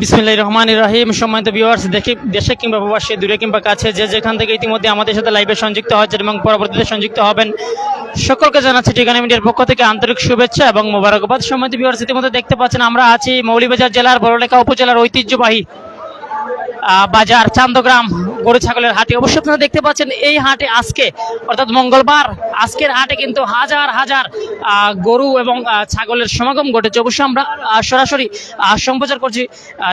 বিসমিল্লাহ রহমান রাহিম। সম্মানিত ভিউয়ার্স দেখি দেশে কিংবা প্রবাসী, দূরে কিংবা কাছে, যে যেখান থেকে ইতিমধ্যে আমাদের সাথে লাইভে সংযুক্ত হয়েছেন এবং পরবর্তীতে সংযুক্ত হবেন, সকলকে জানাচ্ছি ঠিকানা মিডিয়ার পক্ষ থেকে আন্তরিক শুভেচ্ছা এবং মোবারকবাদ। সম্মানিত ভিউয়ার্স ইতিমধ্যে দেখতে পাচ্ছেন, আমরা আছি মৌলিবাজার জেলার বড়লেখা উপজেলার ঐতিহ্যবাহী বাজার চান্দগ্রাম গরু ছাগলের হাটে অবশ্যই আপনারা দেখতে পাচ্ছেন এই হাটে আজকে, অর্থাৎ মঙ্গলবার, আজকের হাটে কিন্তু হাজার হাজার গরু এবং ছাগলের সমাগম ঘটেছে। অবশ্যই আমরা সরাসরি সম্প্রচার করছি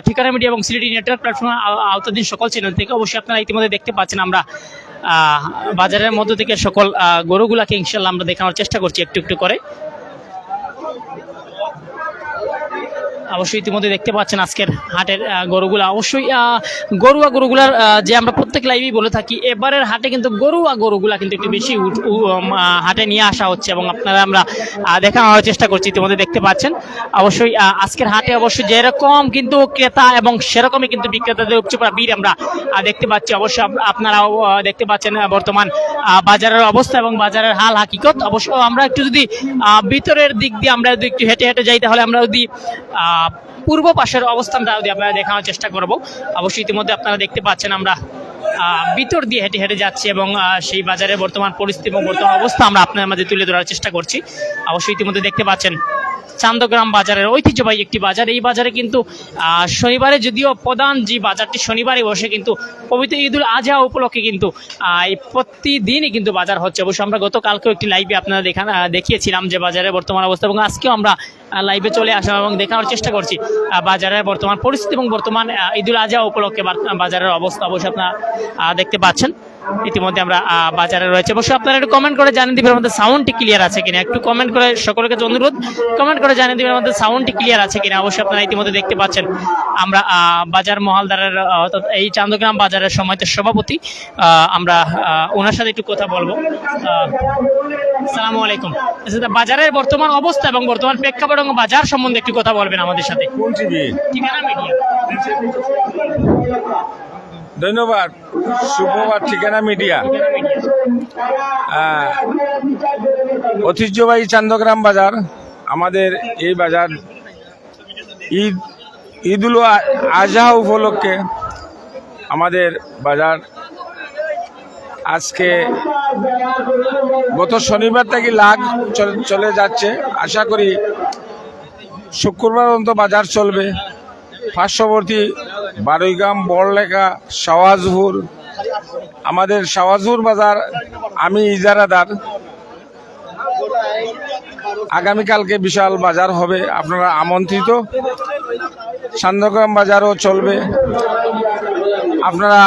ঠিকানা মিডিয়া এবং সিলেটি নেটওয়ার্ক প্ল্যাটফর্মে আওতাধীন সকল চ্যানেল থেকে। অবশ্যই আপনারা ইতিমধ্যে দেখতে পাচ্ছেন আমরা বাজারের মধ্য থেকে সকল গরুগুলাকে ইনশাল্লাহ আমরা দেখানোর চেষ্টা করছি একটু একটু করে। অবশ্যই ইতিমধ্যে দেখতে পাচ্ছেন আজকের হাটের গরুগুলা। অবশ্যই গরুয়া গরুগুলার যে আমরা প্রত্যেক লাইভেই বলে থাকি এবারের হাটে কিন্তু গরুয়া গরুগুলা কিন্তু একটু বেশি হাটে নিয়ে আসা হচ্ছে এবং আপনারা আমরা দেখানোর চেষ্টা করছি ইতিমধ্যে দেখতে পাচ্ছেন। অবশ্যই আজকের হাটে অবশ্যই যেরকম কিন্তু ক্রেতা এবং সেরকমই কিন্তু বিক্রেতাদের উপচে পড়া ভিড় আমরা দেখতে পাচ্ছি। অবশ্যই আপ- আপনারাও দেখতে পাচ্ছেন বর্তমান বাজারের অবস্থা এবং বাজারের হাল হাকিকত। অবশ্য আমরা একটু যদি ভিতরের দিক দিয়ে আমরা যদি একটু হেঁটে হেঁটে যাই তাহলে আমরা যদি আহ, পূর্ব পাশের অবস্থানটা যদি আপনারা দেখানোর চেষ্টা করব। অবশ্যই ইতিমধ্যে আপনারা দেখতে পাচ্ছেন আমরা ভিতর দিয়ে হেঁটে হেঁটে যাচ্ছি এবং সেই বাজারের বর্তমান পরিস্থিতি এবং বর্তমান অবস্থা আমরা আপনার মাঝে তুলে ধরার চেষ্টা করছি। অবশ্যই ইতিমধ্যে দেখতে পাচ্ছেন চান্দগ্রাম বাজারের ঐতিহ্যবাহী একটি বাজার। এই বাজারে কিন্তু শনিবারে যদিও প্রধান যে বাজারটি শনিবারে বসে কিন্তু পবিত্র ঈদুল আজহা উপলক্ষে কিন্তু প্রতিদিনই কিন্তু বাজার হচ্ছে। অবশ্য আমরা গতকালকেও একটি লাইভে আপনারা দেখা আহ, দেখিয়েছিলাম যে বাজারের বর্তমান অবস্থা এবং আজকেও আমরা লাইভে চলে আসলাম এবং দেখানোর চেষ্টা করছি বাজারের বর্তমান পরিস্থিতি এবং বর্তমান ঈদুল আজহা উপলক্ষে বাজারের অবস্থা। অবশ্যই আপনারা দেখতে পাচ্ছেন। ইতিমধ্যে আমরা বাজারে রয়েছে। অবশ্যই আপনারা একটু কমেন্ট করে জানিয়ে দিবেন আমাদের সাউন্ডটি ক্লিয়ার আছে কিনা। একটু কমেন্ট করে সকলের কাছে অনুরোধ কমেন্ট করে জানিয়ে দিবেন আমাদের সাউন্ডটি ক্লিয়ার আছে কিনা। অবশ্যই আপনারা ইতিমধ্যে দেখতে পাচ্ছেন। আমরা বাজার মহালদারের অর্থাৎ এই চান্দগ্রাম বাজারের সময়তের সভাপতি আমরা ওনার সাথে একটু কথা বলব। আসসালামু আলাইকুম। আচ্ছা, বাজারের বর্তমান অবস্থা এবং বর্তমান প্রেক্ষাপট এবং বাজার সম্বন্ধে একটু কথা বলবেন আমাদের সাথে। ঠিকানা মিডিয়া। ধন্যবাদ। সুপ্রভাত ঠিকানা মিডিয়া। ঐতিহ্যবাহী চান্দগ্রাম বাজার, আমাদের এই বাজার ঈদ, ঈদুল আজহা উপলক্ষে আমাদের বাজার। আজকে গত শনিবার থেকে লাগ চল- যাচ্ছে। আশা করি শুক্রবার পর্যন্ত বাজার চলবে। পার্শ্ববর্তী বারৈগ্রাম বড়লেখা শাওয়াজপুর আমাদের শাওয়াজপুর বাজার, আমি ইজারাদার। আগামীকালকে বিশাল বাজার হবে, আপনারা আমন্ত্রিত। সান্ধ্যগ্রাম বাজারও চলবে। আপনারা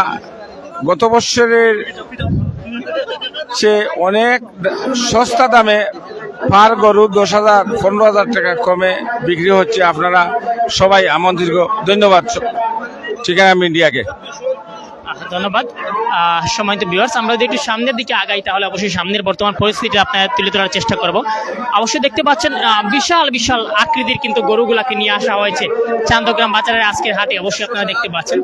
গত বৎসরের সে অনেক সস্তা দামে পার গরু দশ হাজার, পনেরো হাজার টাকা কমে বিক্রি হচ্ছে, আপনারা সবাই আমন্ত্রিত। ধন্যবাদ। ঠিকানা মিডিয়াকে আহ, ধন্যবাদ। আহ, সম্মানিত ভিউয়ার্স আমরা যদি একটু সামনের দিকে আগাই তাহলে অবশ্যই সামনের বর্তমান পরিস্থিতি আপনার তুলে ধরার চেষ্টা করব। অবশ্যই দেখতে পাচ্ছেন বিশাল বিশাল আকৃতির কিন্তু গরুগুলাকে নিয়ে আসা হয়েছে। চান্দগ্রাম বাজারের আজকের হাটে অবশ্যই আপনারা দেখতে পাচ্ছেন।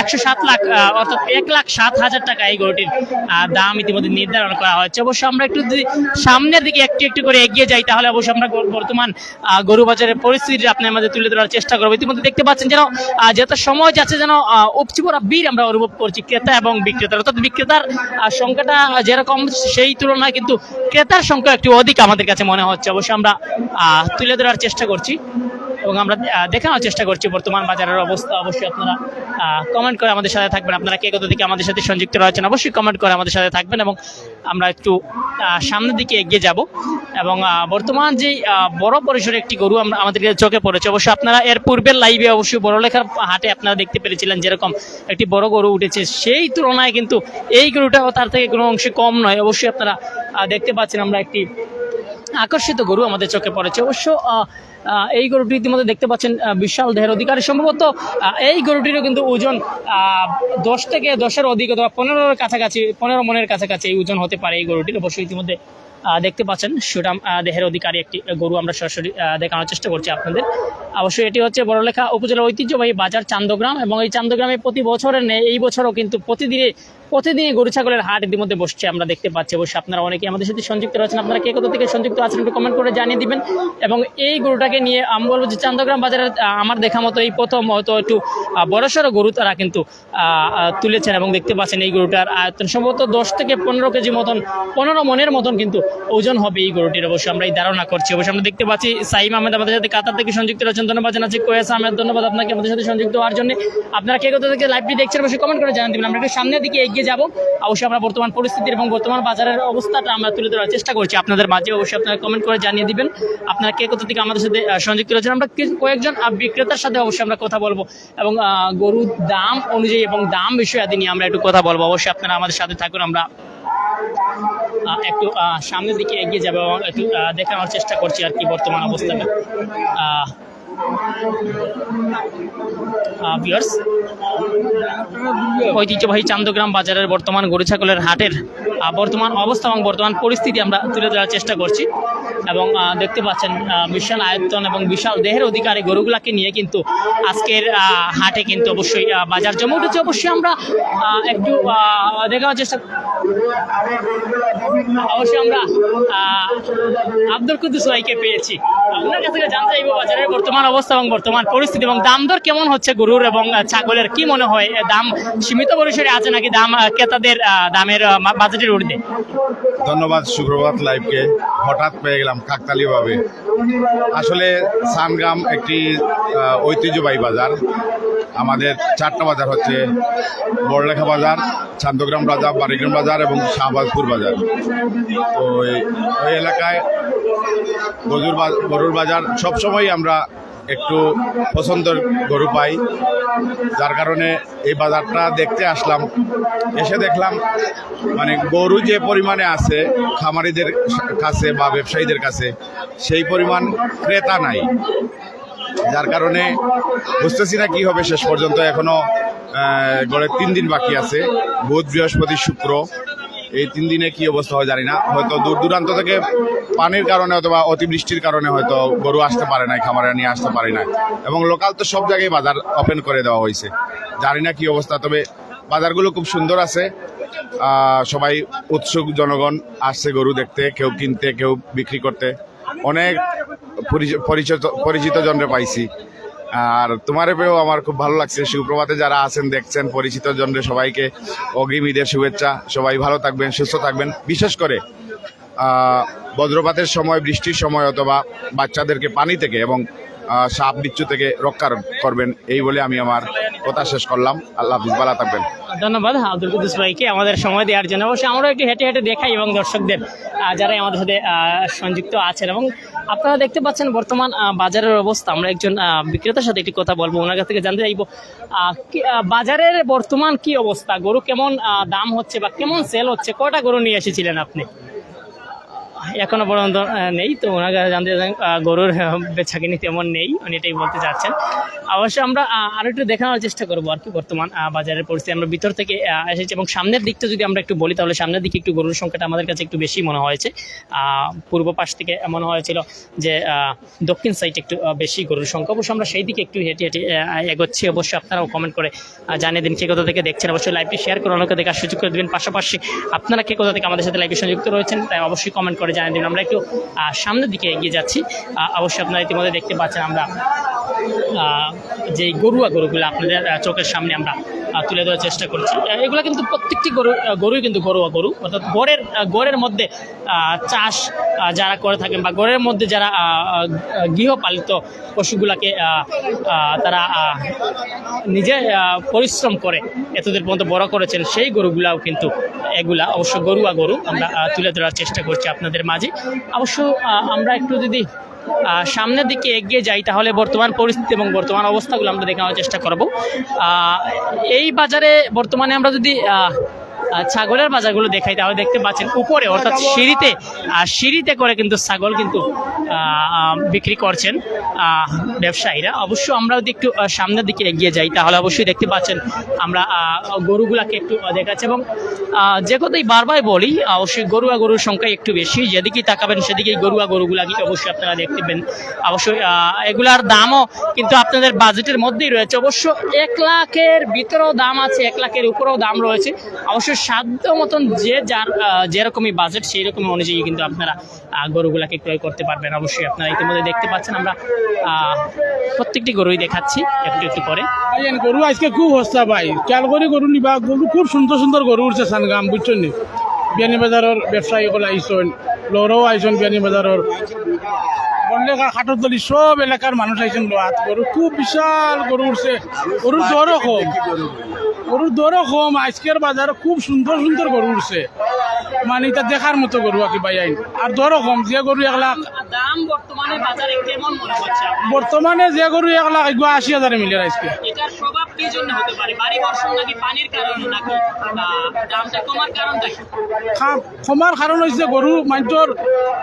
একশো সাত লাখ অর্থাৎ এক লাখ সাত হাজার টাকা এই গরুটির দাম ইতিমধ্যে নির্ধারণ করা হয়েছে। অবশ্যই আমরা একটু যদি সামনের দিকে একটু একটু করে এগিয়ে যাই তাহলে অবশ্যই আমরা বর্তমান গরু বাজারের পরিস্থিতি আপনার মাঝে তুলে ধরার চেষ্টা করব। ইতিমধ্যে দেখতে পাচ্ছেন যেন যত সময় যাচ্ছে যেন আহ, উপচি পড়া বীর আমরা অনুভব করছি। ক্রেতা এবং বিক্রেতার। অর্থাৎ বিক্রেতার সংখ্যাটা যেরকম সেই তুলনায় কিন্তু ক্রেতার সংখ্যা একটু অধিক আমাদের কাছে মনে হচ্ছে। অবশ্যই আমরা তুলে ধরার চেষ্টা করছি। এবং আমরা দেখানোর চেষ্টা করছি বর্তমান বাজারের অবস্থা। অবশ্যই আপনারা কমেন্ট করে আমাদের সাথে থাকবেন। আপনারা কে কত দিকে আমাদের সাথে সংযুক্ত রয়েছেন অবশ্যই কমেন্ট করে আমাদের সাথে থাকবেন এবং আমরা একটু সামনের দিকে এগিয়ে যাব। এবং বর্তমান যে বড় পরিসরে একটি গরু আমরা, আমাদের চোখে পড়েছে। অবশ্যই আপনারা এর পূর্বের লাইভে অবশ্যই বড়লেখার হাটে আপনারা দেখতে পেরেছিলেন যেরকম একটি বড় গরু উঠেছে। সেই তুলনায় কিন্তু এই গরুটাও তার থেকে কোনো অংশে কম নয়। অবশ্যই আপনারা দেখতে পাচ্ছেন আমরা একটি আকর্ষিত গরু আমাদের চোখে পড়েছে। অবশ্য এই গরুটি ইতিমধ্যে দেখতে পাচ্ছেন বিশাল দেহের অধিকারী। সম্ভবত এই গরুটিরও কিন্তু ওজন দশ থেকে দশের অধিক অথবা পনেরোর কাছাকাছি, পনেরো মনের কাছাকাছি এই ওজন হতে পারে এই গরুটির। অবশ্যই ইতিমধ্যে দেখতে পাচ্ছেন সুটাম দেহের অধিকারী একটি গরু আমরা সরাসরি দেখানোর চেষ্টা করছি আপনাদের। অবশ্যই এটি হচ্ছে বড়লেখা উপজেলার ঐতিহ্যবাহী বাজার চান্দগ্রাম এবং এই চান্দগ্রামে প্রতি বছরের নেই এই বছরও কিন্তু প্রতিদিনে প্রতিদিনই গরু ছাগলের হাট ইতিমধ্যে বসছে, আমরা দেখতে পাচ্ছি। অবশ্যই আপনারা অনেকে আমাদের সাথে সংযুক্ত রয়েছেন। আপনারা কে কোথা থেকে সংযুক্ত আছেন একটু কমেন্ট করে জানিয়ে দিবেন। এবং এই গরুটাকে নিয়ে, আমি বলব যে চান্দগ্রাম বাজারের আমার দেখা মতো এই প্রথম হয়তো একটু বড়সড় গরু তারা কিন্তু তুলেছেন এবং দেখতে পাচ্ছেন এই গরুটার আয়তন। সম্ভবত দশ থেকে পনেরো কেজি মতন, পনেরো মনের মতন কিন্তু ওজন হবে এই গরুটির। অবশ্যই আমরা এই ধারণা করছি। অবশ্যই আমরা দেখতে পাচ্ছি সাইম আহমেদ আমাদের সাথে কাতার থেকে সংযুক্ত রয়েছেন। ধন্যবাদ জানাচ্ছি। কোয়েস আহমেদ, ধন্যবাদ আপনাকে আমাদের সাথে সংযুক্ত হওয়ার জন্য। আপনারা কে কোথা থেকে লাইভটি দেখছেন অবশ্যই কমেন্ট করে দিবেন। আমরা একটু সামনের দিকে এগিয়ে যাব। অবশ্যই আমরা বর্তমান পরিস্থিতি এবং বর্তমান বাজারের অবস্থাটা আমরা তুলে ধরার চেষ্টা করছি। আপনাদের মাঝে অবশ্যই আপনারা কমেন্ট করে জানিয়ে দিবেন। আপনারা কে কোথা থেকে আমাদের সাথে সংযুক্ত রয়েছেন? আমরা কয়েকজন বিক্রেতার সাথে অবশ্যই আমরা কথা বলব। এবং গরুর দাম অনুযায়ী এবং দাম বিষয়াদি নিয়ে আমরা একটু কথা বলব। অবশ্যই আপনারা আমাদের সাথে থাকুন। আমরা একটু সামনের দিকে এগিয়ে যাবে এবং একটু দেখানোর চেষ্টা করছি আর কি বর্তমান অবস্থাটা। আহ, ঐতিহ্যবাহী চান্দগ্রাম বাজারের বর্তমান গরু ছাগলের হাটের বর্তমান অবস্থা এবং বর্তমান পরিস্থিতি আমরা তুলে ধরার চেষ্টা করছি। এবং দেখতে পাচ্ছেন বিশাল আয়তন এবং বিশাল দেহের অধিকারী গরুগুলাকে নিয়ে কিন্তু আজকের হাটে কিন্তু অবশ্যই বাজার জমে উঠেছে। অবশ্যই আমরা একটু দেখার চেষ্টা অবশ্যই আমরা আব্দুল কুদ্দুস ভাইকে পেয়েছি। আপনার কাছ থেকে জানতে চাইব বাজারের বর্তমান অবস্থা এবং বর্তমান পরিস্থিতি এবং দাম দর কেমন হচ্ছে গরুর এবং ছাগলের? কি মনে হয় দাম সীমিত পরিসরে আছে নাকি দাম ক্রেতাদের দামের বাজেটের ঊর্ধ্বে? ধন্যবাদ, সুপ্রভাত লাইভকে। হঠাৎ পেয়ে গেলাম কাকতালীয়ভাবে। আসলে সানগ্রাম একটি ঐতিহ্যবাহী বাজার। আমাদের চারটা বাজার হচ্ছে বড়লেখা বাজার, চান্দগ্রাম বাজার, বারিগ্রাম বাজার এবং শাহবাজপুর বাজার। তো ওই এলাকায় গরুর বা- গরুর বাজার সবসময় আমরা একটু পছন্দের গরু পাই। যার কারণে এই বাজারটা দেখতে আসলাম। এসে দেখলাম মানে গরু যে পরিমাণে আছে, খামারিদের কাছে বা ব্যবসায়ীদের কাছে, সেই পরিমাণ ক্রেতা নাই। যার কারণে বুঝতেছি না কি হবে শেষ পর্যন্ত। এখনও গড়ে তিন দিন বাকি আছে। বুধ, বৃহস্পতি, শুক্র। এই তিন দিনে কি অবস্থা হয় জানি না। হয়তো দূর দূরান্ত থেকে পানির কারণে অথবা অতিবৃষ্টির কারণে হয়তো গরু আসতে পারে নাই, খামারে নিয়ে আসতে পারে না এবং লোকাল তো সব জায়গায় বাজার ওপেন করে দেওয়া হয়েছে। জানি না কি অবস্থা, তবে বাজারগুলো খুব সুন্দর আছে। সবাই উৎসুক, জনগণ আসছে গরু দেখতে, কেউ কিনতে, কেউ বিক্রি করতে। অনেক পরিচ- পরিচিত পরিচিত জনরে পাইছি। আর তোমার পেয়েও আমার খুব ভালো লাগছে। সুপ্রভাতে যারা আছেন, দেখছেন, পরিচিত জনরে সবাইকে অগ্রিম ঈদের শুভেচ্ছা। সবাই ভালো থাকবেন, সুস্থ থাকবেন। বিশেষ করে বজ্রপাতের সময়, বৃষ্টির সময় অথবা বাচ্চাদেরকে পানি থেকে এবং সাপ বিচ্ছু থেকে রক্ষা করবেন এই বলে আমি আমার কথা শেষ করলাম। আল্লাহ হাফিজ ভালো থাকবেন। ধন্যবাদ আব্দুল কুদ্দুস ভাইকে আমাদের সময় দেওয়ার জন্য। অবশ্যই আমরাও একটু হেঁটে হেঁটে দেখাই এবং দর্শকদের আহ, যারা আমাদের সাথে সংযুক্ত আছেন। এবং আপনারা দেখতে পাচ্ছেন বর্তমান বাজারের অবস্থা। আমরা একজন বিক্রেতার সাথে একটি কথা বলব ওনার কাছ থেকে জানতে চাইব বাজারের বর্তমান কি অবস্থা? গরু কেমন দাম হচ্ছে বা কেমন সেল হচ্ছে? কটা গরু নিয়ে এসেছিলেন আপনি? এখনও পর্যন্ত নেই। তো ওনাকে জানতে গরুর বেচাকিনি তেমন নেই উনি এটাই বলতে চাচ্ছেন। অবশ্যই আমরা আহ, আরও একটু দেখানোর চেষ্টা করব আর কি বর্তমান বাজারের পরিস্থিতি। আমরা ভিতর থেকে এসেছি এবং সামনের দিকটা যদি আমরা একটু বলি তাহলে সামনের দিকে একটু গরুর সংখ্যাটা আমাদের কাছে একটু বেশি মনে হয়েছে। পূর্ব পাশ থেকে মনে হয়েছিল যে দক্ষিণ সাইড একটু বেশি গরুর সংখ্যা। অবশ্যই আমরা সেই দিকে একটু হেঁটে হেঁটে এগোচ্ছি। অবশ্যই আপনারাও কমেন্ট করে জানিয়ে দিন কে কোথা থেকে দেখছেন। অবশ্যই লাইভটি শেয়ার করে অনেকে দেখার সুযোগ করে দেবেন। পাশাপাশি আপনারা কে কোথা থেকে আমাদের সাথে লাইভে সংযুক্ত রয়েছেন তাই অবশ্যই কমেন্ট করে জানিয়ে দেবেন আমরা একটু সামনের দিকে এগিয়ে যাচ্ছি। অবশ্যই আপনারা ইতিমধ্যে দেখতে পাচ্ছেন আমরা যে গরুয়া গরুগুলো আপনাদের চোখের সামনে আমরা তুলে ধরার চেষ্টা করছি। এগুলো কিন্তু প্রত্যেকটি গরু গরুই কিন্তু গরুয়া গরু। অর্থাৎ গড়ের গড়ের মধ্যে চাষ যারা করে থাকেন বা গড়ের মধ্যে যারা গৃহপালিত পশুগুলাকে তারা নিজে পরিশ্রম করে এতদের পর্যন্ত বড় করেছেন, সেই গরুগুলাও কিন্তু এগুলা অবশ্য গরুয়া গরু। আমরা তুলে ধরার চেষ্টা করছি আপনাদের মাঝে। অবশ্য আমরা একটু যদি সামনের দিকে এগিয়ে যাই, তাহলে বর্তমান পরিস্থিতি এবং বর্তমান অবস্থাগুলো আমরা দেখানোর চেষ্টা করব। এই বাজারে বর্তমানে আমরা যদি ছাগলের বাজারগুলো দেখাই, তাহলে দেখতে পাচ্ছেন উপরে, অর্থাৎ সিঁড়িতে সিঁড়িতে করে কিন্তু ছাগল কিন্তু বিক্রি করছেন ব্যবসায়ীরা। অবশ্য আমরা যদি একটু সামনের দিকে এগিয়ে যাই, তাহলে অবশ্যই দেখতে পাচ্ছেন আমরা গরুগুলাকে একটু দেখাচ্ছি এবং যে কথাই বারবার বলি অবশ্যই গরুয়া গরুর সংখ্যা একটু বেশি। যেদিকেই তাকাবেন, সেদিকেই গরুয়া গরুগুলাকে অবশ্যই আপনারা দেখতেবেন অবশ্যই এগুলার দামও কিন্তু আপনাদের বাজেটের মধ্যেই রয়েছে। অবশ্য এক লাখের ভিতরেও দাম আছে, এক লাখের উপরেও দাম রয়েছে। অবশ্যই সাধ্য মতন যে যার যেরকমই বাজেট সেই রকম অনুযায়ী কিন্তু আপনারা গরুগুলাকে ক্রয় করতে পারবেন। অবশ্যই আপনারা ইতিমধ্যে দেখতে পাচ্ছেন, আমরা প্রত্যেকটি গরুই দেখাচ্ছি একটু একটু করে। গরু আজকে খুব সস্তা ভাই। খেয়াল করে গরু নিবা, গরু খুব সুন্দর সুন্দর গরু উঠছে সানগাম, বুঝছেন নি? বিয়ানি বাজারের ব্যবসায়ীসকল আইসন, লরাও আইসন বিয়ানি বাজারের। বনলেখা সব এলাকার মানুষ আইসন লোহাত গরু। খুব বিশাল গরু উঠছে। গরুর দরও কম। গরুর দরও কম আজকের বাজারে খুব সুন্দর সুন্দর গরু উঠছে। মানে এটা দেখার মতো গরু আর কি ভাই আইন। আর দরও কম যে গরু এক লাখ বর্তমানে বাজারে কেমন মনে হচ্ছে বর্তমানে যে গরু এক লাখ এগুলো আশি হাজারে মিলে আজকে। এটার স্বভাব কি জন্য হতে পারে? বাড়ি বর্ষণ নাকি পানির কারণে নাকি দামটা কমার কারণ হচ্ছে গরু মাইটোর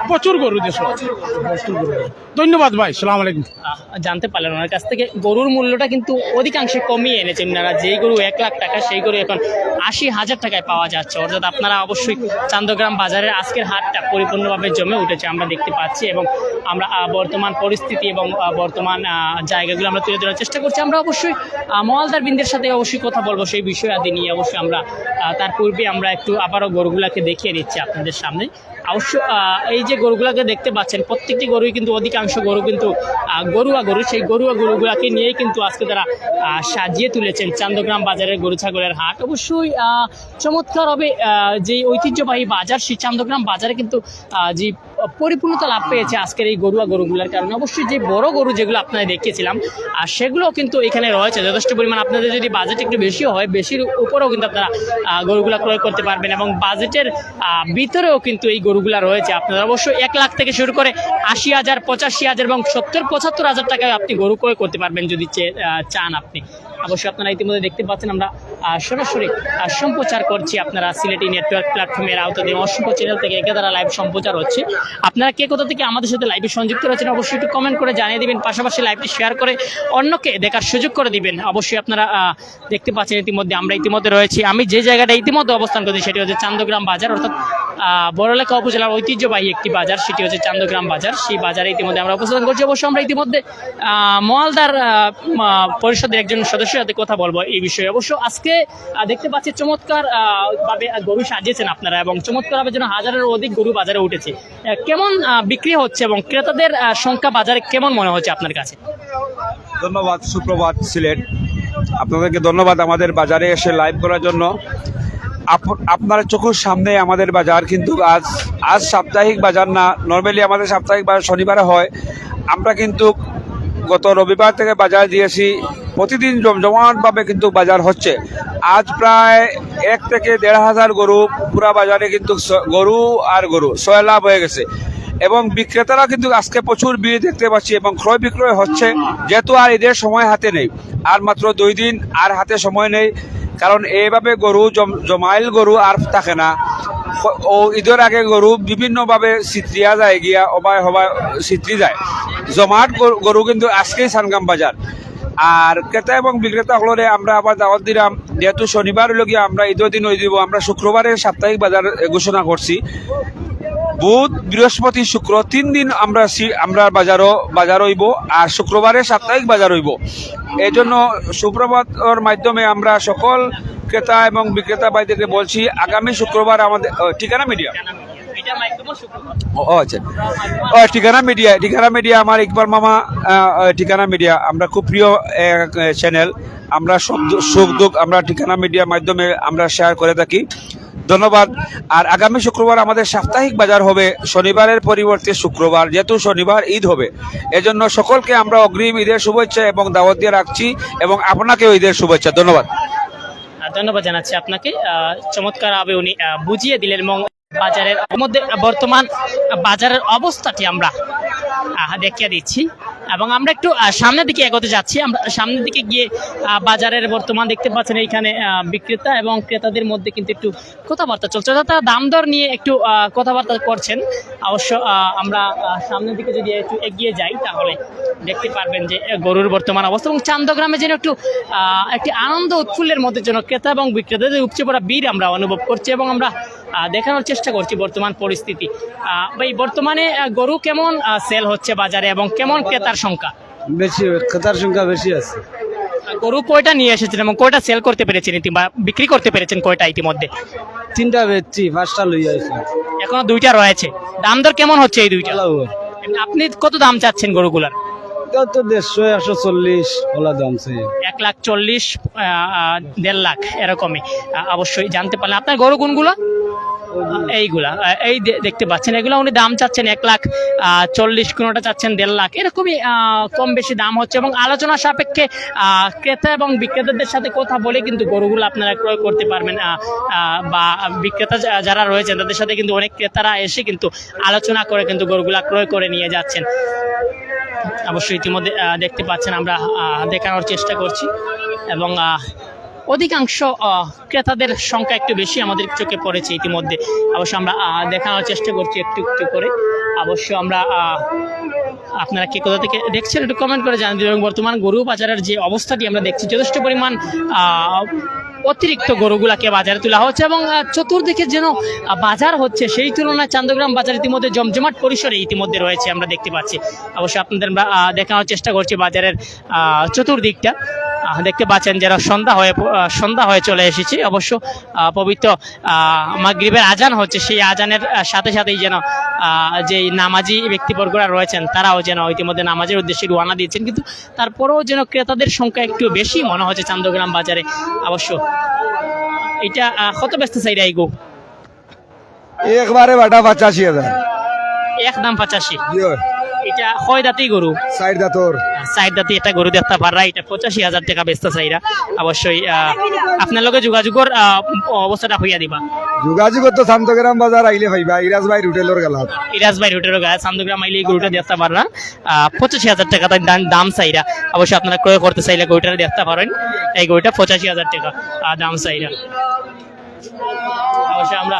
প্রচুর গরু দেশ প্রচুর গরু। ধন্যবাদ ভাই সালাম আলাইকুম। জানতে পারলেন ওনার কাছ থেকে। গরুর মূল্যটা কিন্তু অধিকাংশে কমিয়ে এনেছেন। ওনারা যেই গরু এক লাখ টাকা সেই গরু এখন আশি হাজার টাকায় পাওয়া যাচ্ছে। অর্থাৎ আপনারা অবশ্যই চান্দগ্রাম বাজারের আজকের হাটটা পরিপূর্ণভাবে জমে উঠেছে, আমরা দেখতে পাচ্ছি এবং আমরা বর্তমান পরিস্থিতি এবং বর্তমান জায়গাগুলো আমরা তুলে ধরার চেষ্টা করছি। আমরা অবশ্যই মোয়ালদার বিন্দের সাথে অবশ্যই কথা বলব, সেই বিষয় আদি নিয়ে অবশ্যই আমরা তার পূর্বে আমরা একটু আবারও গরুগুলাকে দেখিয়ে নিচ্ছি আপনাদের সামনে। অবশ্য এই যে গরুগুলাকে দেখতে পাচ্ছেন, প্রত্যেকটি গরুই কিন্তু অধিকাংশ গরু কিন্তু গরুয়া গরু। সেই গরুয়া গরুগুলাকে নিয়েই কিন্তু আজকে তারা সাজিয়ে তুলেছেন চান্দগ্রাম বাজারের গরু ছাগলের হাট। অবশ্যই চমৎকার হবে যে ঐতিহ্যবাহী বাজার, সেই চান্দগ্রাম বাজারে কিন্তু যে পরিপূর্ণতা লাভ পেয়েছে আজকের এই গরুয়া গরুগুলোর কারণে। অবশ্যই যে বড় গরু যেগুলো আপনারা দেখিয়েছিলাম, আর সেগুলো কিন্তু এখানে রয়েছে। যথেষ্ট পরিমাণ আপনাদের যদি বাজেট একটু বেশি হয়, বেশির উপরেও কিন্তু আপনারা গরুগুলা ক্রয় করতে পারবেন এবং বাজেটের ভিতরেও কিন্তু এই গরুগুলা রয়েছে আপনারা অবশ্যই এক লাখ থেকে শুরু করে আশি হাজার, পঁচাশি হাজার এবং সত্তর, পঁচাত্তর হাজার টাকায় আপনি গরু ক্রয় করতে পারবেন যদি চান আপনি। অবশ্যই আপনারা ইতিমধ্যে দেখতে পাচ্ছেন, আমরা সরাসরি সম্প্রচার করছি আপনারা সিলেটি নেটওয়ার্ক প্ল্যাটফর্মের আওতাধীন অসংখ্য চ্যানেল থেকে একে দ্বারা লাইভ সম্প্রচার হচ্ছে। আপনারা কে কোথা থেকে আমাদের সাথে লাইভে সংযুক্ত রয়েছেন অবশ্যই একটু কমেন্ট করে জানিয়ে দিবেন, পাশাপাশি লাইভটি শেয়ার করে অন্যকে দেখার সুযোগ করে দিবেন। অবশ্যই আপনারা দেখতে পাচ্ছেন ইতিমধ্যে আমরা ইতিমধ্যে রয়েছি। আমি যে জায়গাটা ইতিমধ্যে অবস্থান করছি সেটি হচ্ছে চান্দগ্রাম বাজার, অর্থাৎ বড়লেখা উপজেলার ঐতিহ্যবাহী একটি বাজার, সেটি হচ্ছে চান্দগ্রাম বাজার। সেই বাজারে ইতিমধ্যে আমরা অবস্থান করছি। অবশ্য আমরা ইতিমধ্যে মোয়ালদার পরিষদের একজন সদস্যের সাথে কথা বলব এই বিষয়ে। অবশ্য আজকে দেখতে পাচ্ছি চমৎকার ভাবে গরু সাজিয়েছেন আপনারা এবং চমৎকার ভাবে যেন হাজারের অধিক গরু বাজারে উঠেছে। কেমন বিক্রি হচ্ছে এবং ক্রেতাদের সংখ্যা বাজারে কেমন মনে হচ্ছে আপনার কাছে? ধন্যবাদ, সুপ্রভাত সিলেট। আপনাদেরকে ধন্যবাদ আমাদের বাজারে এসে লাইভ করার জন্য। আপনার চোখের সামনে আমাদের বাজার, কিন্তু আজ আজ সাপ্তাহিক বাজার না নর্মালি আমাদের সাপ্তাহিক বাজার শনিবারে হয়। আমরা কিন্তু গত রবিবার থেকে বাজার দিয়েছি, প্রতিদিন জমজমাটভাবে কিন্তু বাজার হচ্ছে। আজ প্রায় এক থেকে দেড় হাজার গরু পুরা বাজারে কিন্তু গরু আর গরু, ছয় লাভ হয়ে গেছে। এবং বিক্রেতারা কিন্তু আজকে প্রচুর ভিড় দেখতে পাচ্ছি এবং ক্রয় বিক্রয় হচ্ছে, যেহেতু আর ঈদের সময় হাতে নেই। আর মাত্র দুই দিন আর হাতে সময় নেই। কারণ এইভাবে গরু জম- জমাইল গরু আর থাকে না। ও ঈদের আগে গরু বিভিন্নভাবে চিত্রিয়া যায় গিয়া অবায় হবায় চিত্রি যায়। জমাট গরু- কিন্তু আজকেই সানগাম বাজার। আর ক্রেতা এবং বিক্রেতা হলরে আমরা আবার দাওয়াত দিলাম। যেহেতু শনিবার লগিয়া আমরা ঈদের দিন ওই দিব আমরা শুক্রবারের সাপ্তাহিক বাজার ঘোষণা করছি। বুধ, বৃহস্পতি, শুক্র, তিন দিন আমরা আমরা বাজারও, বাজার হইব আর শুক্রবারে সাপ্তাহিক বাজার হইব। এই জন্য সুপ্রভাতর মাধ্যমে আমরা সকল ক্রেতা এবং বিক্রেতা ভাইদেরকে বলছি, আগামী শুক্রবার আমাদের ঠিকানা মিডিয়া? ও আচ্ছা। ও, ঠিকানা মিডিয়া ঠিকানা মিডিয়া আমার ইকবাল মামা ঠিকানা মিডিয়া। আমরা খুব প্রিয় চ্যানেল আমরা সুখ দুঃখ আমরা ঠিকানা মিডিয়ার মাধ্যমে আমরা শেয়ার করে থাকি। ধন্যবাদ। আর আগামী শুক্রবার আমাদের সাপ্তাহিক বাজার হবে। শনিবারের পরিবর্তে শুক্রবার, যেহেতু শনিবার ঈদ হবে। এজন্য সকলকে আমরা অগ্রিম ঈদের শুভেচ্ছা এবং দাওয়াত দিয়ে রাখছি এবং আপনাকেও ঈদের শুভেচ্ছা। ধন্যবাদ। ধন্যবাদ জানাচ্ছি আপনাকে। চমৎকার চমৎকারভাবে উনি বুঝিয়ে দিলেন বাজারের মধ্যে বর্তমান বাজারের অবস্থাটি আমরা দেখিয়ে দিচ্ছি। এবং আমরা একটু সামনের দিকে এগোতে যাচ্ছি। আমরা সামনের দিকে গিয়ে বাজারের বর্তমান দেখতে পাচ্ছেন এইখানে বিক্রেতা এবং ক্রেতাদের মধ্যে কিন্তু একটু কথাবার্তা চলছে। অর্থাৎ তারা দাম দর নিয়ে একটু কথাবার্তা করছেন। অবশ্য আমরা সামনের দিকে যদি একটু এগিয়ে যাই, তাহলে দেখতে পারবেন যে গরুর বর্তমান অবস্থা এবং চান্দগ্রামে যেন একটু একটি আনন্দ উৎফুল্লের মধ্যে যেন ক্রেতা এবং বিক্রেতাদের উপচে পড়া বীর আমরা অনুভব করছি এবং আমরা দেখানোর চেষ্টা করছি বর্তমান পরিস্থিতি। ভাই বর্তমানে গরু কেমন সেল হচ্ছে বাজারে এবং কেমন ক্রেতার সংখ্যা? বেশি ক্রেতার সংখ্যা বেশি আছে। গরু কয়টা নিয়ে এসেছেন এবং কয়টা সেল করতে পেরেছেন বা বিক্রি করতে পেরেছেন কয়টা ইতিমধ্যে? তিনটা বেচছি পাঁচটা লই আইছি। এখনও দুইটা রয়েছে। দাম দর কেমন হচ্ছে এই দুইটা? আপনি কত দাম চাচ্ছেন গরুগুলার? তো দেড়শো একশো চল্লিশ ওলা দাম এক লাখ চল্লিশ দেড় লাখ এরকমই। অবশ্যই জানতে পারলেন আপনার গরু কোনগুলা? এইগুলা এই দেখতে পাচ্ছেন, এগুলো উনি দাম চাচ্ছেন এক লাখ চল্লিশ কোনোটা চাচ্ছেন দেড় লাখ। এরকমই কম বেশি দাম হচ্ছে এবং আলোচনা সাপেক্ষে ক্রেতা এবং বিক্রেতাদের সাথে কথা বলে কিন্তু গরুগুলো আপনারা ক্রয় করতে পারবেন বা বিক্রেতা যারা রয়েছেন তাদের সাথে কিন্তু অনেক ক্রেতারা এসে কিন্তু আলোচনা করে কিন্তু গরুগুলা ক্রয় করে নিয়ে যাচ্ছেন। অবশ্যই ইতিমধ্যে দেখতে পাচ্ছেন, আমরা দেখানোর চেষ্টা করছি এবং অধিকাংশ ক্রেতাদের সংখ্যা একটু বেশি আমাদের চোখে পড়েছে ইতিমধ্যে। অবশ্য আমরা দেখানোর চেষ্টা করছি একটু একটু করে। অবশ্য আমরা আপনারা কে কোথা থেকে দেখছেন একটু কমেন্ট করে জানিয়ে দেবেন এবং বর্তমান গরু বাজারের যে অবস্থাটি আমরা দেখছি, যথেষ্ট পরিমাণ অতিরিক্ত গরুগুলাকে বাজারে তোলা হচ্ছে এবং চতুর্দিকে যেন বাজার হচ্ছে, সেই তুলনায় চান্দগ্রাম বাজার ইতিমধ্যে জমজমাট পরিসরে ইতিমধ্যে রয়েছে আমরা দেখতে পাচ্ছি। অবশ্য আপনাদের আমরা দেখানোর চেষ্টা করছি বাজারের চতুর্দিকটা। দেখতে পাচ্ছেন যারা সন্ধ্যা হয়ে সন্ধ্যা হয়ে চলে এসেছি। অবশ্য পবিত্র মাগরিবের আজান হচ্ছে। সেই আজানের সাথে সাথেই যেন যে নামাজি ব্যক্তিবর্গরা রয়েছেন তারাও যেন ইতিমধ্যে নামাজের উদ্দেশ্যে রওনা দিয়েছেন। কিন্তু তারপরেও যেন ক্রেতাদের সংখ্যা একটু বেশি মনে হচ্ছে চান্দগ্রাম বাজারে। অবশ্য এটা কত ব্যস্ত চাইরা এই গো? একবারে বাটা পঁচাশি হাজার। এক দাম পঁচাশি। এটা হয় দাঁতেই গরু? সাইড দা তোর সাইড দাঁতি একটা গরু দেখতে পারা এটা পঁচাশি হাজার টাকা ব্যস্ত চাইরা অবশ্যই আপনার লগে যোগাযোগের অবস্থাটা হইয়া দিবা। যোগাযোগ তো শান্তগ্রাম বাজার আইলে ভাইবা ইরাজ ভাই হোটেলের গেলাত। ইরাজ ভাই রুটের গায়ে চান্দগ্রাম আইলে এই গরুটা দেখতে পাররা পঁচাশি হাজার টাকা তার দাম- চাইরা অবশ্যই আপনারা ক্রয় করতে চাইলে গরুটা দেখতে পারেন। এই গরুটা পঁচাশি হাজার টাকা দাম চাইরা অবশ্যই আমরা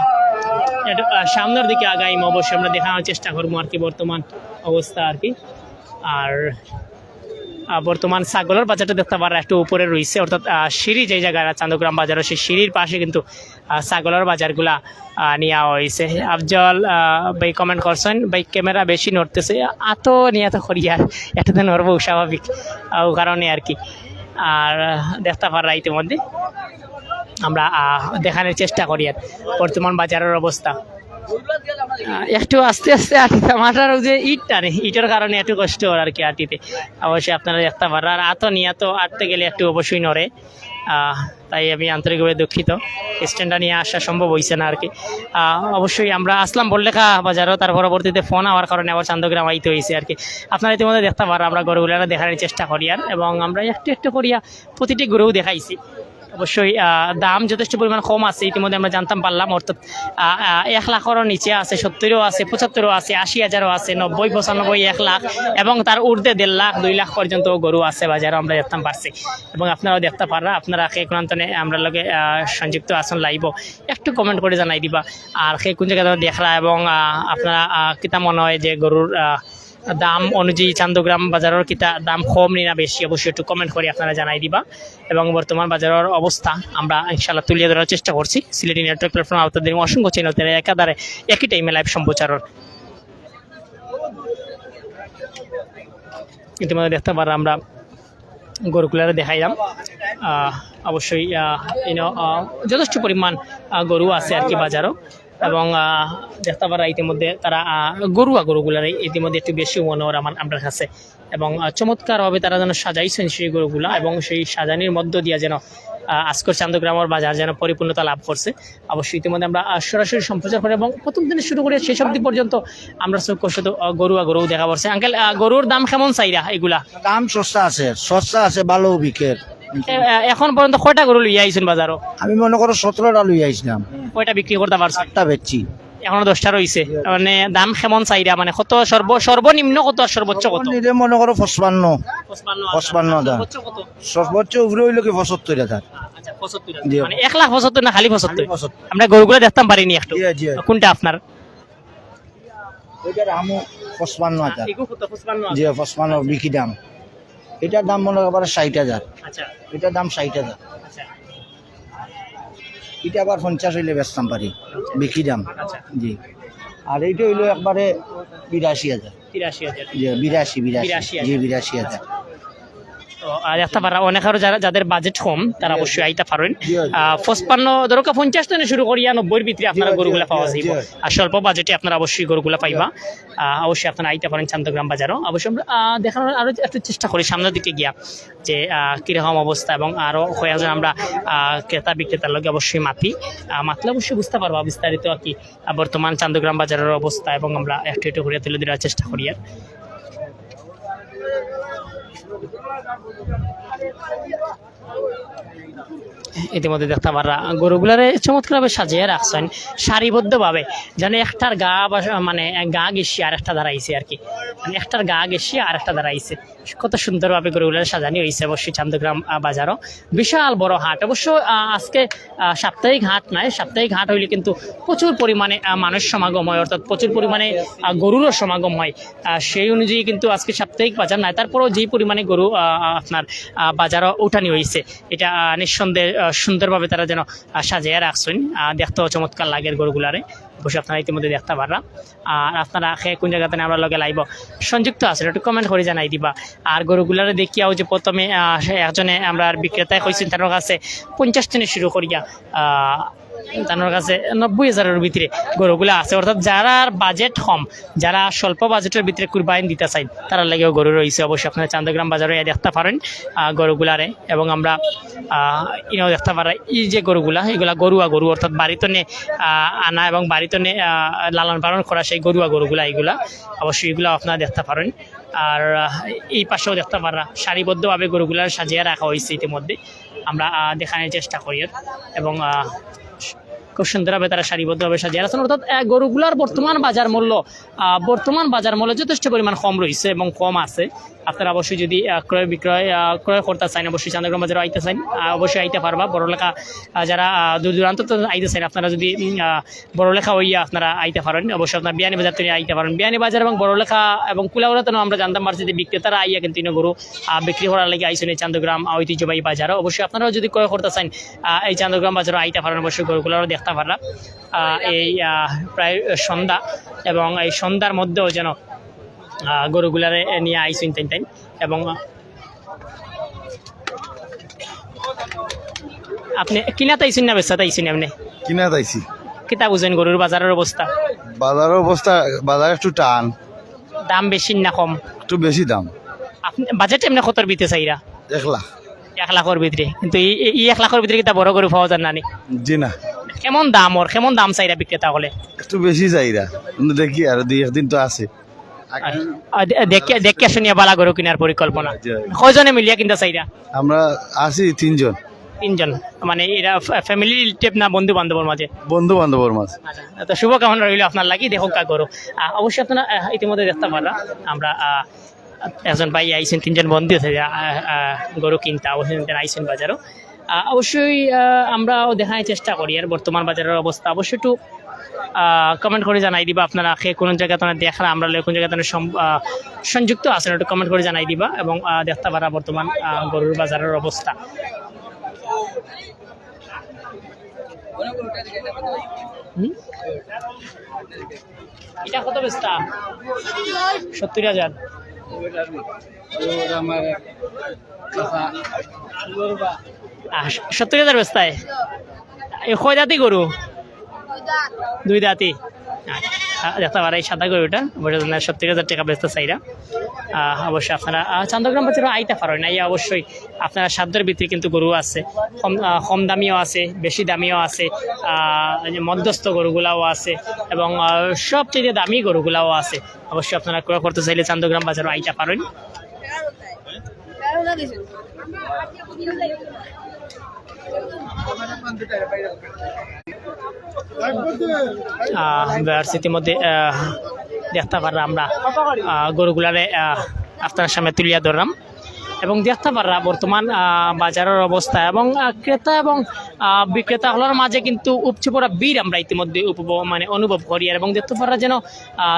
সামনের দিকে আগাইম অবশ্যই আমরা দেখানোর চেষ্টা করব আর কি বর্তমান অবস্থা আর কি। আর বর্তমান ছাগলের বাজারটা দেখতে পারা একটু উপরে রয়েছে, অর্থাৎ সিঁড়ি যে জায়গায় চান্দগ্রাম বাজার, সেই সিঁড়ির পাশে কিন্তু ছাগলের বাজারগুলা নেওয়া হয়েছে। আফজল ভাই কমেন্ট করছেন, ভাই ক্যামেরা বেশি নড়তেছে আত নিয়ে তো করি আর এটা তো নড়বো স্বাভাবিক, ও কারণে আর কি। আর, দেখতে পারা ইতিমধ্যে। আমরা দেখানোর চেষ্টা করি আর বর্তমান বাজারের অবস্থা। একটু আস্তে আস্তে আটিতে মাথার যে ইট টানে ইটের কারণে একটু কষ্ট আর কি আটিতে অবশ্যই আপনারা দেখতে পারেন। আর আতো নিয়ে তো আটতে গেলে একটু অবশ্যই নড়ে। তাই আমি আন্তরিকভাবে দুঃখিত। স্ট্যান্ডটা নিয়ে আসা সম্ভব হয়েছে না আর কি। অবশ্যই আমরা আসলাম বললেখা বাজারও, তার পরবর্তীতে ফোন হওয়ার কারণে আবার চান্দগ্রাম আইতে হয়েছে আর কি। আপনারা ইতিমধ্যে দেখতে পারেন, আমরা গরুগুলো দেখানোর চেষ্টা করি আর। এবং আমরা একটু একটু করিয়া প্রতিটি গরু দেখাইছি। অবশ্যই দাম যথেষ্ট পরিমাণ কম আছে, ইতিমধ্যে আমরা জানতাম, পারলাম, অর্থাৎ এক লাখেরও নিচে আছে, সত্তরও আছে, পঁচাত্তরও আছে, আশি হাজারও আছে, নব্বই, পঁচানব্বই, এক লাখ, এবং তার ঊর্ধ্বে দেড় লাখ, দুই লাখ পর্যন্ত গরু আছে বাজারে আমরা দেখতাম, পারছি। এবং আপনারাও দেখতে পাররা, আপনারা সেই কোনান্তনে আমরা লগে সংযুক্ত আসন লাইব একটু কমেন্ট করে জানাই দিবা, আর সেই কোন জায়গায় দেখরা এবং আপনারা কিতা মনে হয় যে গরুর দাম অনুযায়ী চান্দগ্রাম বাজারের কিতা দাম কম নি না বেশি, অবশ্যই একটু কমেন্ট করে আপনারা জানাই দিবা। এবং বর্তমান বাজারের অবস্থা আমরা ইনশাল্লাহ তুলিয়ে ধরার চেষ্টা করছি। সিলেটি নেটওয়ার্ক প্ল্যাটফর্ম আপনাদের অসংখ্য চ্যানেল তারা একাধারে একই টাইমে লাইভ সম্প্রচারের ইতিমধ্যে দেখতে পারা আমরা গরুগুলারে দেখাইলাম। অবশ্যই যথেষ্ট পরিমাণ গরু আছে আর কি বাজারও। এবং দেখতে পারা ইতিমধ্যে তারা গরুয়া গরুগুলার ইতিমধ্যে একটু বেশি মনোহর আমার আমার কাছে। এবং চমৎকারভাবে তারা যেন সাজাইছেন সেই গরুগুলা এবং সেই সাজানির মধ্য দিয়ে যেন আজকের চান্দগ্রামের বাজার যেন পরিপূর্ণতা লাভ করছে। অবশ্যই ইতিমধ্যে আমরা সরাসরি সম্প্রচার করে এবং প্রথম দিনে শুরু করে শেষ অবধি পর্যন্ত আমরা চোখ আহ, গরুয়া গরু দেখা পড়ছে আঙ্কেল গরুর দাম কেমন চাইরা এগুলা? দাম সস্তা আছে সস্তা আছে ভালো বিকের এখন পর্যন্ত কয়টা গরু লইয়া আইছেন বাজারও? আমি মনে করো সতেরোটা লই আইছিলাম। কয়টা বিক্রি করতে পারছেন? আটটা বেচছি। এখনও দশটা রয়েছে মানে দাম কেমন চাইরা? মানে কত সর্ব সর্বনিম্ন কত আর সর্বোচ্চ কত? নিলে মনে করো পঁচপান্ন। পঁচপান্ন হাজার। সর্বোচ্চ উপরে হইল কি পঁচাত্তর হাজার। আচ্ছা মানে এক লাখ পঁচাত্তর না খালি পঁচাত্তর? খালি 75 আমরা গরুগুলো দেখতাম পারিনি একটু। কোনটা আপনার? পঁচপান্ন হাজার। পঁচপান্ন বিক্রি দাম। এটার দাম মনে করো ষাট হাজার। আচ্ছা। এটার দাম ষাট হাজার। আচ্ছা। এটা আবার পঞ্চাশ হইলে বেচতাম পারি বিক্রি দাম। আচ্ছা। জি। আর এইটা হইল একবারে বিরাশি হাজার। বিরাশি হাজার। জি বিরাশি বিরাশি। বিরাশি জি বিরাশি হাজার। পারা আরও যারা যাদের বাজেট কম তারা অবশ্যই আইতে পারেন। পঁচপান্ন ধরকা পঞ্চাশ টনে শুরু করিয়া নব্বইয়ের ভিতরে আপনারা গরুগুলা পাওয়া যাইব। আর স্বল্প বাজেটে আপনারা অবশ্যই গরুগুলা পাইবা। অবশ্যই আপনারা আইতে পারেন চান্দগ্রাম বাজারও। অবশ্যই আমরা দেখানোর আরও একটু চেষ্টা করি সামনের দিকে গিয়া যে কীরকম অবস্থা এবং আরও কয়েকজন আমরা ক্রেতা বিক্রেতার লগে অবশ্যই মাতি মাতলে অবশ্যই বুঝতে পারবা বিস্তারিত আর কি বর্তমান চান্দগ্রাম বাজারের অবস্থা এবং আমরা একটু একটু করে তুলে দেওয়ার চেষ্টা করি আর। I did not. ইতিমধ্যে দেখতে পারা গরুগুলারে চমৎকারভাবে সাজিয়ে রাখছেন, সারিবদ্ধভাবে। যেন একটার গা মানে গা গেছি আর একটা দাঁড়াইছে আর কি। মানে একটার গা গেছি আর একটা দাঁড়াইছে। কত সুন্দরভাবে গরুগুলার সাজানি হয়েছে অবশ্যই চান্দগ্রাম বাজারও। বিশাল বড় হাট। অবশ্য আজকে সাপ্তাহিক হাট নয় সাপ্তাহিক হাট হইলে কিন্তু প্রচুর পরিমাণে মানুষ সমাগম হয়। অর্থাৎ প্রচুর পরিমাণে গরুরও সমাগম হয়। সেই অনুযায়ী কিন্তু আজকে সাপ্তাহিক বাজার নাই। তারপরেও যেই পরিমাণে গরু আপনার বাজারও উঠানি হয়েছে এটা নিঃসন্দেহে সুন্দরভাবে তারা যেন সাজিয়ে রাখছেন। দেখতেও চমৎকার লাগে গরুগুলারে। বসে আপনারা ইতিমধ্যে দেখতে পাররা। আর আপনারা খেয়ে কোন জায়গাতে আমরা লগে লাইব? সংযুক্ত আছে একটু কমেন্ট করে জানাই দিবা। আর গরুগুলারে দেখিয়াও যে প্রথমে একজনে আমরা বিক্রেতায় কইছেন তার কাছে পঞ্চাশ দিনে শুরু করিয়া তার কাছে নব্বই হাজারের ভিতরে গরুগুলা আছে। অর্থাৎ যারা বাজেট কম, যারা স্বল্প বাজেটের ভিতরে কুরবাইন দিতে চাই তারা লাগেও গরু রয়েছে। অবশ্যই আপনারা চান্দগ্রাম বাজারে দেখতে পারেন গরুগুলারে। এবং আমরা ইনাও দেখতে পারা এই যে গরুগুলা, এগুলা গরুয়া গরু। অর্থাৎ বাড়িতে নে আনা এবং বাড়িতে নে লালন পালন করা সেই গরুয়া গরুগুলা, এগুলা। অবশ্যই এগুলো আপনারা দেখতে পারেন। আর এই পাশেও দেখতে পারা সারিবদ্ধভাবে গরুগুলা সাজিয়ে রাখা হয়েছে ইতিমধ্যে। আমরা দেখানোর চেষ্টা করি এবং খুব সুন্দরভাবে তারা সারিবদ্ধভাবে সাজিয়ে রাখছেন। অর্থাৎ গরুগুলার বর্তমান বাজার মূল্য বর্তমান বাজার মূল্য যথেষ্ট পরিমাণ কম রয়েছে এবং কম আছে। আপনারা অবশ্যই যদি ক্রয় বিক্রয় ক্রয় করতে চান অবশ্যই চান্দ্রগ্রাম বাজারে আইতে চান অবশ্যই আইতে পারবা। বড়লেখা যারা দূর দূরান্ত তো আইতে চান আপনারা যদি বড়লেখা হইয়া আপনারা আইতে পারেন। অবশ্যই আপনার বিয়ানি বাজার থেকে আইতে পারেন। বিয়ানি বাজার এবং বড়লেখা এবং কুলাউড়াতে আমরা জানতাম পারছি যে বিক্রেতারা আইয়া কিন্তু গরু বিক্রি করার লাগে আইসেন এই চান্দগ্রাম আহ, ঐতিহ্যবাহী বাজারও অবশ্যই আপনারাও যদি ক্রয় করতে চান এই চান্দগ্রাম বাজারও আইতে পারেন অবশ্যই গরুগুলোরও দেখতে আহ, এই প্রায় সন্ধ্যা এবং এই সন্ধ্যার মধ্যেও যেন গরুগুলারে নিয়ে আইসুন তাই তাই। এবং আপনি কিনা আইসুন না বেচাতে আইসুন আপনি? কিনা যাইছি কিতা বুঝেন গরুর বাজারের অবস্থা? বাজারের অবস্থা বাজার একটু টান। দাম বেশি না কম? একটু বেশি দাম। আপনি বাজেট এমনি কতর বিতে চাইরা? এক লাখ। এক লাখের ভিতরে। কিন্তু এই এক লাখের ভিতরে কিতা বড় গরু পাওয়া যায় না? জি না। কেমন দাম ওর? কেমন দাম চাইরা বিক্রেতা হলে? একটু বেশি কিন্তু দেখি আর দুই একদিন তো আছে। দেখে দেখে শুনিয়া বালা গরু কেনার পরিকল্পনা। কয়জনে মিলিয়া কিনতে চাইরা আমরা আছি তিনজন। তিনজন। মানে এরা ফ্যামিলি টেপ না বন্ধু বান্ধবের মাঝে? বন্ধু বান্ধবর মাঝ। আচ্ছা তো শুভকামনা রইল আপনার লাগি দেখো কা করো অবশ্যই আপনারা ইতিমধ্যে দেখতে পারা আমরা একজন ভাই আইসেন তিনজন বন্ধু আছে গরু কিনতে অবশ্যই আইসেন বাজারও। অবশ্যই আমরাও দেখার চেষ্টা করি আর বর্তমান বাজারের অবস্থা। অবশ্যই একটু কমেন্ট করে জানাই দিবা আপনারা খেয়ে কোন জায়গায় তোমরা দেখরা আমরা কোন জায়গায় তোমরা সংযুক্ত আছেন একটু কমেন্ট করে জানাই দিবা এবং দেখতে পারা বর্তমান গরুর বাজারের অবস্থা। এটা কত বেচতা সত্তর হাজার। সত্তর হাজার বেচতায় এ কয় দাঁতি গরু? দুই দাঁতি আচ্ছা, দেখতে পারা এই সাদা গরুটা। অবশ্যই সত্তর হাজার টাকা বেচতে চাইরা অবশ্যই আপনারা আহ, চান্দগ্রাম বাজারে আইতে পারেন না। এই অবশ্যই আপনারা সাধ্যের ভিতরে কিন্তু গরু আছে। কম দামিও আছে বেশি দামিও আছে মধ্যস্থ গরুগুলাও আছে এবং সবচেয়ে দামি গরুগুলাও আছে। অবশ্যই আপনারা ক্রয় করতে চাইলে চান্দগ্রাম বাজারে আইতে পারেন। ভার্সিটির মধ্যে আহ, দেখতে পারলাম আমরা গরুগুলারে আপনার সামনে তুলিয়া ধরলাম। এবং দেখতে পাররা বর্তমান বাজারের অবস্থা এবং ক্রেতা এবং বিক্রেতা হলার মাঝে কিন্তু উপচে পড়া বীর আমরা ইতিমধ্যে উপভোগ মানে অনুভব করি। আর এবং দেখতে পাররা যেন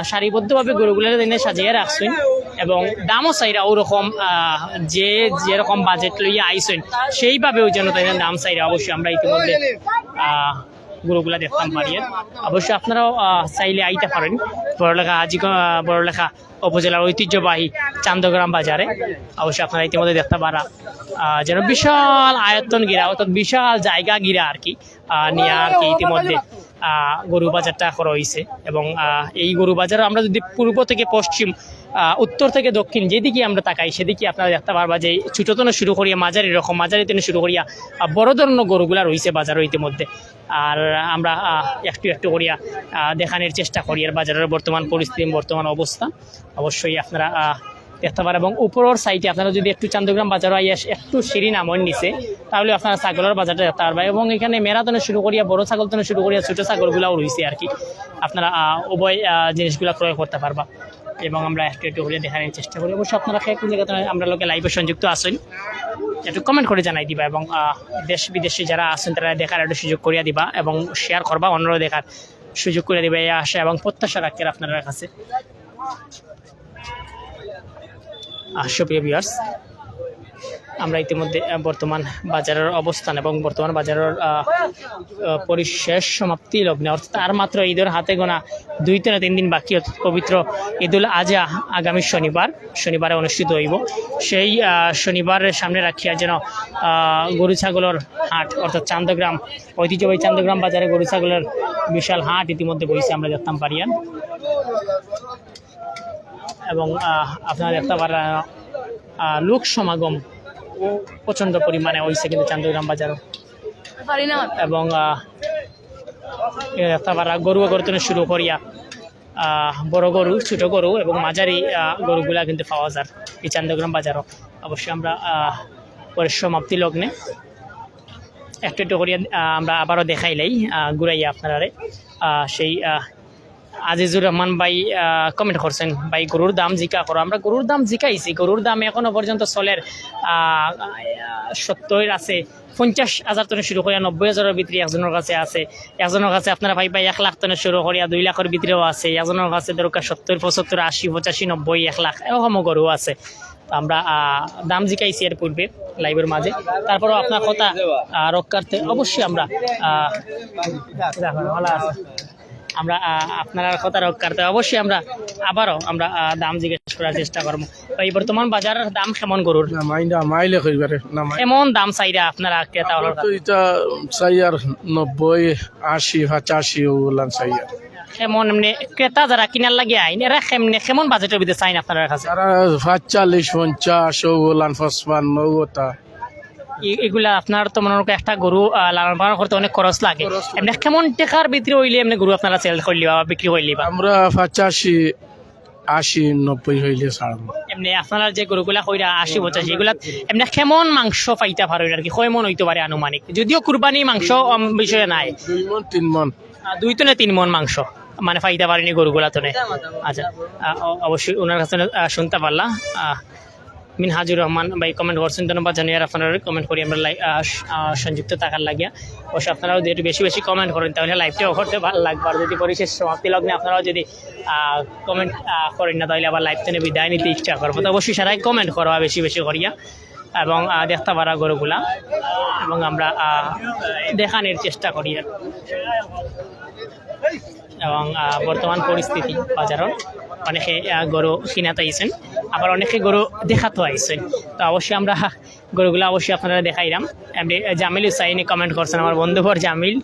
সারিবদ্ধভাবে গরুগুলার দিনে সাজিয়ে রাখছেন এবং দামও চাইরা ওরকম যে যেরকম বাজেট লইয়া আইসেন সেইভাবেও যেন তাই দাম চাইরা অবশ্যই আমরা ইতিমধ্যে গরুগুলা দেখতাম পারি অবশ্যই আপনারাও চাইলে আইতে পারেন। বড়লেখা আজি বড়লেখা উপজেলার ঐতিহ্যবাহী চান্দগ্রাম বাজারে। অবশ্যই আপনারা ইতিমধ্যে দেখতে পারা যেন বিশাল আয়তন গিরা, অর্থাৎ বিশাল জায়গা গিরা আর কি নিয়ে আর কি ইতিমধ্যে গরু বাজারটা করা এবং এই গরু বাজার আমরা যদি পূর্ব থেকে পশ্চিম উত্তর থেকে দক্ষিণ যেদিকে আমরা তাকাই সেদিকে আপনারা দেখতে পারবা যে ছোটতন শুরু করিয়া মাঝারি রকম, মাঝারি থেকে শুরু করিয়া বড় ধরনের গরুগুলা রয়েছে বাজারের ইতিমধ্যে। আর আমরা একটু একটু করিয়া দেখানোর চেষ্টা করি। আর বাজারের বর্তমান পরিস্থিতি, বর্তমান অবস্থা, অবশ্যই আপনারা দেখতে পারেন। এবং উপরের সাইডে আপনারা যদি একটু চান্দগ্রাম বাজার আইয়া একটু সিঁড়ি নামন নিচে, তাহলে আপনারা ছাগলের বাজারটা দেখতে পারবেন। এবং এখানে মেরাতনে শুরু করিয়া, বড় ছাগল থেকে শুরু করিয়া ছোটো ছাগলগুলাও রয়েছে আর কি। আপনারা উভয় জিনিসগুলা ক্রয় করতে পারবা। এবং আমরা একটু একটু করে দেখানোর চেষ্টা করি। অবশ্যই আপনারা কোন জায়গাতে আমরা লোকে লাইভে সংযুক্ত আসেন একটু কমেন্ট করে জানাই দিবা এবং দেশ বিদেশে যারা আছেন, তারা দেখার একটু সুযোগ করিয়া দিবা এবং শেয়ার করবা অন্যরা দেখার সুযোগ করে দিবা, এই আশা এবং প্রত্যাশা রাখতে আপনারা কাছে। সুপ্রিয় ভিউয়ার্স আমরা ইতিমধ্যে বর্তমান বাজারের অবস্থান এবং বর্তমান বাজারের পরিশেষ সমাপ্তি লগ্নে। অর্থাৎ আর মাত্র ঈদের হাতে গোনা দুই থেকে তিন দিন বাকি, অর্থাৎ পবিত্র ঈদুল আজহা আগামী শনিবার, শনিবারে অনুষ্ঠিত হইব। সেই শনিবারের সামনে রাখিয়া যেন গরু ছাগলের হাট, অর্থাৎ চান্দগ্রাম, ঐতিহ্যবাহী চান্দগ্রাম বাজারে গরু ছাগলের বিশাল হাট ইতিমধ্যে বইছে, আমরা দেখতাম পারিয়ান। এবং আপনার আপনারা দেখতে লোক সমাগম প্রচণ্ড পরিমাণে হয়েছে কিন্তু চান্দগ্রাম বাজারও। এবং আহ, এ গরু গরু থেকে শুরু করিয়া বড় গরু ছোট গরু এবং মাঝারি গরুগুলা কিন্তু পাওয়া যায় এই চান্দগ্রাম বাজারও। অবশ্যই আমরা পরে সমাপ্তি লগ্নে একটু একটু করিয়া আমরা আবারও দেখাইলাই ঘুরাইয়া আপনারারে আহ, সেই আজিজুর রহমান ভাই কমেন্ট করছেন, ভাই, গরুর দাম জিকা করো। আমরা গরুর দাম জিকাইছি, গরুর দাম এখনও পর্যন্ত চলের সত্তর আছে, পঞ্চাশ হাজার টনে শুরু করিয়া নব্বই হাজারের ভিতরে একজনের কাছে আছে। একজনের কাছে আপনারা ভাই ভাই, এক লাখ টনে শুরু করিয়া দুই লাখের ভিতরেও আছে। একজনের কাছে দরকার সত্তর, পঁচাত্তর, আশি, পঁচাশি, নব্বই, এক লাখ, এরকম গরু আছে। আমরা দাম জিকাইছি এর পূর্বে, লাইভের মাঝে। তারপরেও আপনার কথা রক্ষার্থে অবশ্যই আমরা ভালো আছে। আমরা আপনার কথা রক্ষার্থে অবশ্যই আমরা আবারও আমরা দাম জিজ্ঞেস করার চেষ্টা করব। এই বর্তমান বাজারের দাম কেমন গরুর? এমন দাম চাইরা আপনারা ক্রেতা হলার তো এটা চাই আর নব্বই আশি পঁচাশি ওগুলান চাই আর। কেমন এমনি ক্রেতা যারা কিনার লাগে আইন এরা কেমনে কেমন বাজেটের ভিতরে চাইন আপনার কাছে? তারা পাঁচচল্লিশ পঞ্চাশ ওগুলান পঁচপান্ন ওটা এগুলা আপনার তো মনে একটা গরু লালন পালন করতে অনেক খরচ লাগে। এমনি কেমন টাকার ভিতরে হইলে এমনি গরু আপনারা সেল করলি বা বিক্রি করলি বা? আমরা পঁচাশি আশি নব্বই হইলে ছাড়বো। এমনি আপনারা যে গরুগুলা কইরা আশি পঁচাশি এগুলা এমনি কেমন মাংস পাইতে পারেন আর কি? কেমন হইতে পারে আনুমানিক? যদিও কুরবানি মাংস বিষয়ে নাই। দুই মন তিন মন। দুই তো না তিন মন মাংস। মানে ফাইতে পারিনি গরুগুলা তো আচ্ছা। অবশ্যই ওনার কাছে শুনতে পারলাম। আহ, মিনহাজুর রহমান, ভাই কমেন্ট করছেন। ধন্যবাদ জানিয়ে আপনারা কমেন্ট করি। আমরা সংযুক্ত থাকার লাগিয়া। অবশ্যই আপনারাও যদি বেশি বেশি কমেন্ট করেন, তাহলে লাইভটাও করতে ভালো লাগবে। আর যদি পরিশেষ সমাপ্তি লগ্নে আপনারাও যদি কমেন্ট করেন না, তাহলে আবার লাইভ থেকে বিদায় নিতে ইচ্ছা করব। তো অবশ্যই সারাই কমেন্ট করবা বেশি বেশি করিয়া। এবং দেখতে পারা গরুগুলা। এবং আমরা দেখানোর চেষ্টা করি এবং বর্তমান পরিস্থিতি বাজারের অনেকে গরু কিনাতে আইছেন আবার অনেকে গরু দেখাতে আইছেন। তো অবশ্যই আমরা গরুগুলো অবশ্যই আপনারা দেখাইলাম এমনি জামিল হুসাইনি কমেন্ট করছেন আমার বন্ধুবর জামিল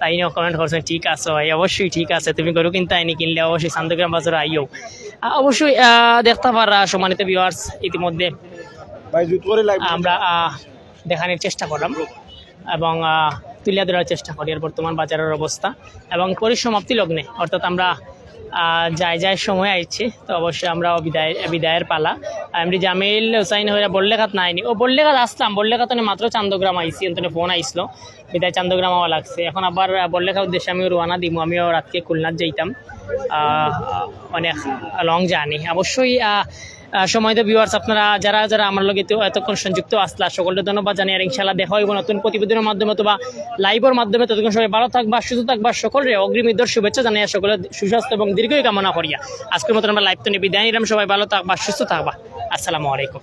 তাই নিয়েও কমেন্ট করছেন ঠিক আছে ভাই অবশ্যই ঠিক আছে তুমি গরু কিনতে আইনি কিনলে অবশ্যই সান্দগ্রাম বাজারে আইও। অবশ্যই দেখতে পারা সম্মানিত ভিউয়ার্স ইতিমধ্যে আমরা দেখানোর চেষ্টা করলাম এবং তুলে ধরার চেষ্টা করি আর বর্তমান বাজারের অবস্থা এবং পরিসমাপ্তি লগ্নে। অর্থাৎ আমরা যাই যাই সময় আইছে, তো অবশ্যই আমরা বিদায় বিদায়ের পালা। এমনি জামিল হুসাইন হইয়া বললেখাত নাইনি ও বললেখাত আসলাম বললেখাত মাত্র চান্দগ্রাম আইসি অন্তনে ফোন আইসলো। বিদায় চান্দগ্রাম আমার লাগছে। এখন আবার বললেখা উদ্দেশ্যে আমি রোয়ানা দিব আমিও রাতকে খুলনাথ যাইতাম। অনেক লং জার্নি অবশ্যই সময় তো ভিউয়ার্স আপনারা যারা যারা আমার লগে এতক্ষণ সংযুক্ত আসলা সকলকে ধন্যবাদ জানি আর ইনশাল্লাহ দেখা হইব নতুন প্রতিবেদনের মাধ্যমে অথবা লাইভের মাধ্যমে। ততক্ষণ সবাই ভালো থাকবা, সুস্থ থাকবা, সকলের অগ্রিম ঈদের শুভেচ্ছা জানিয়ে সকলের সুস্বাস্থ্য এবং দীর্ঘই কামনা করিয়া। আজকের মতন আমরা লাইভ তো নিয়ে বিদায় সবাই ভালো থাকবা, সুস্থ থাকবা। আসসালামু আলাইকুম।